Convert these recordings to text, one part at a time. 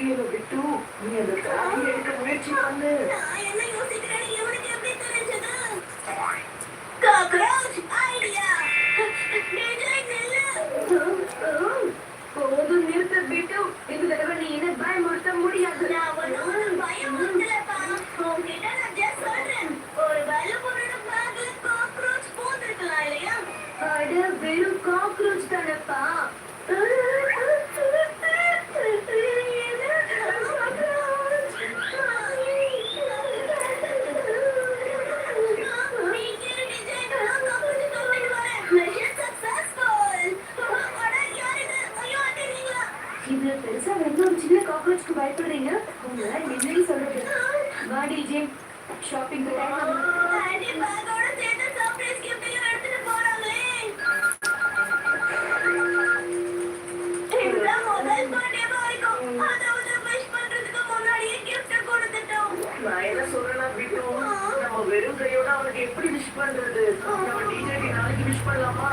முடியல விட்டு நீ அந்த தாலி எடுக்க முயற்சி பண்ணு. போதும் நிறுத்த விட்டு. இந்த தடவை நீ என்ன பயமுறுத்த முடியாது. நான் ஒண்ணும் பண்றதுக்கு முன்னாடியே gift கொடுத்துட்டோம். நான் என்ன சொல்றேன்னா விட்டு நம்ம வெறும் கையோட அவனுக்கு எப்படி விஷ் பண்றது? நம்ம டிஜேக்கு நாளைக்கு விஷ் பண்ணலாமா?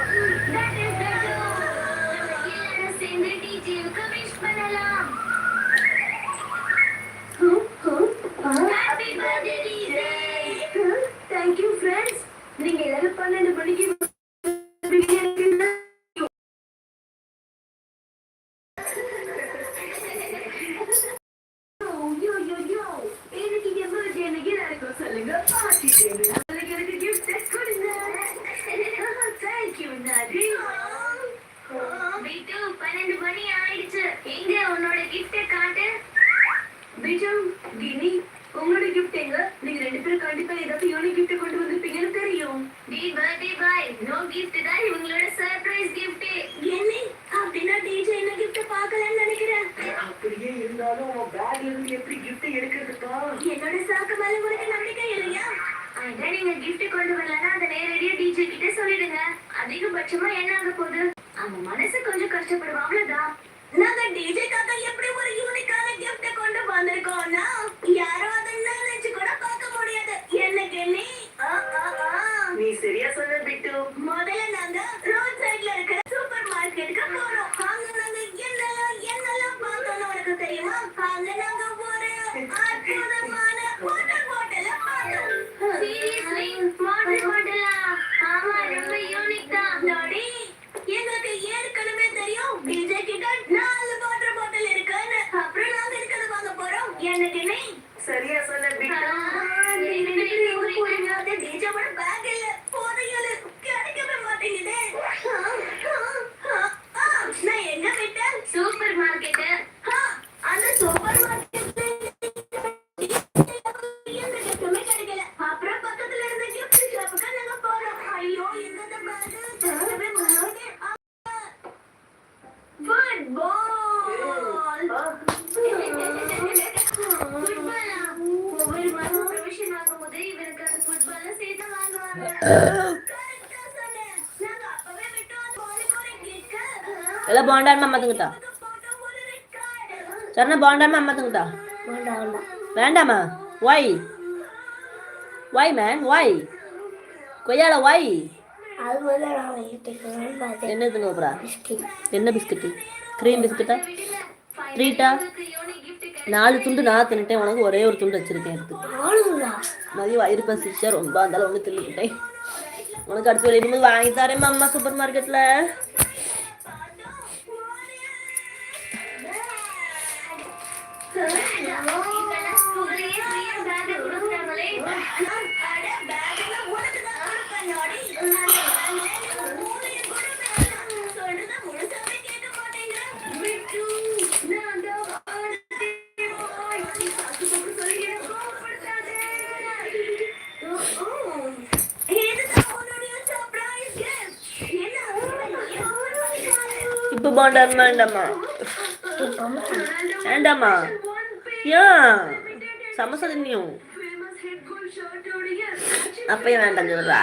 சேர்ந்து பண்ணலாம். பன்னெண்டு மணி ஆயிடுச்சு எங்க உன்னோட gift-அ காட்டு பிஜு கினி உங்களோட கிஃப்ட் எங்க நீங்க ரெண்டு பேரும் கண்டிப்பா ஏதாவது யூனிக் gift கொண்டு வந்திருப்பீங்கன்னு தெரியும் டி பர்த்டே பாய் நோ கிஃப்ட் தான் இவங்களோட சர்ப்ரைஸ் gift என்ன அப்படின்னா டிஜே என்ன gift பார்க்கலன்னு நினைக்கிறேன் அப்படியே இருந்தாலும் அவன் பேக்ல இருந்து எப்படி கிஃப்ட் எடுக்கிறதுப்பா என்னோட சாக்கு மேல உனக்கு நம்பிக்கை இல்லையா அதான் நீங்க கொண்டு வரலன்னா அதை நேரடியா டிஜே கிட்ட சொல்லிடுங்க. அதிகபட்சமா என்ன ஆக போகுது? மனசு கொஞ்சம் கஷ்டப்படுவான் அவ்வளவுதான். நாங்க டிஜே எப்படி ஒரு யூனிக்கான gift கொண்டு வந்திருக்கோம்னா யாரும் அதை நினைச்சு கூட பார்க்க முடியாது. எனக்கு நீ. நீ சரியா சொன்ன முதல்ல நாங்க ரோட் சைடுல இருக்கிற சூப்பர் மார்க்கெட்டுக்கு போறோம் அங்க நாங்க என்னெல்லாம் என்னெல்லாம் பார்த்தோம்னு உனக்கு தெரியுமா? அங்க நாங்க card. சரண பாண்டான் அம்மா தங்கிட்டா வேண்டாமா ஒய் ஒய் மேன் ஒய் கொய்யால ஒய் அது வந்து நான் எடுத்துக்கிறேன் பார்த்தேன் என்ன திங்க போறா என்ன பிஸ்கட்டு க்ரீம் பிஸ்கட்டா ட்ரீட்டா நாலு துண்டு நான் தின்னுட்டேன். உனக்கு ஒரே ஒரு துண்டு வச்சிருக்கேன் எடுத்து மதியம் வயிறு பசிச்சா ரொம்ப இருந்தாலும் ஒன்று தின்னுக்கிட்டேன். உனக்கு அடுத்து ஒரு இனிமேல் வாங்கி தரேன் அம்மா சூப்பர் மார்க்கெட்டில் ஸ்கூல்லயே இப்போ பாண்டான் வேண்டாமா வேண்டாமா ஏன் சமோசா தின்னியும் ஃபேமஸ் ஹெட் கோல் ஷர்ட்டோடைய அப்பயும் வேண்டாம் சொல்றா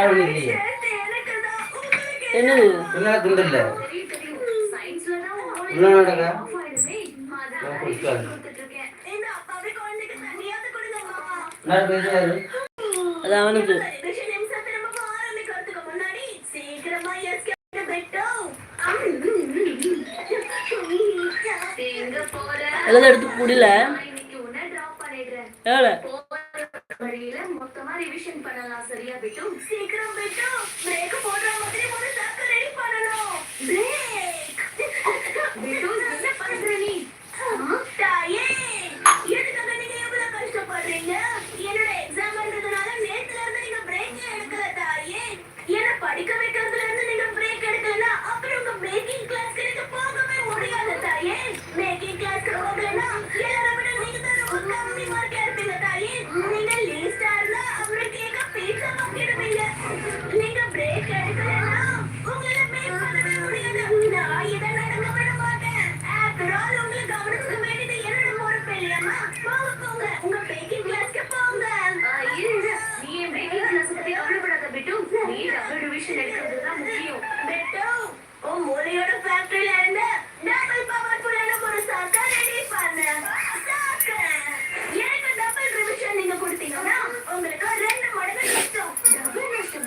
ஞாபகம் இல்லையே. என்னது? என்ன துண்டு இல்லை? என்ன நடங்க அது அவனுக்கு. எழுத எடுத்து முடியல ரிவிஷன் பண்ணலாம் சரியா பிட்டு? சீக்கிரம் பிட்டு!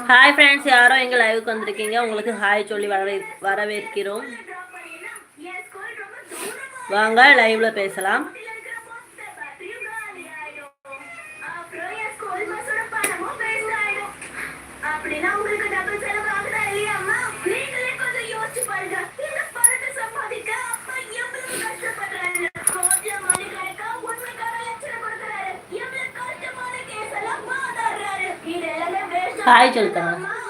ஹாய் ஃப்ரெண்ட்ஸ் யாரோ எங்கள் லைவுக்கு வந்திருக்கீங்க? உங்களுக்கு ஹாய் சொல்லி வரவே வரவேற்கிறோம். வாங்க லைவில் பேசலாம். 다알 지, 어?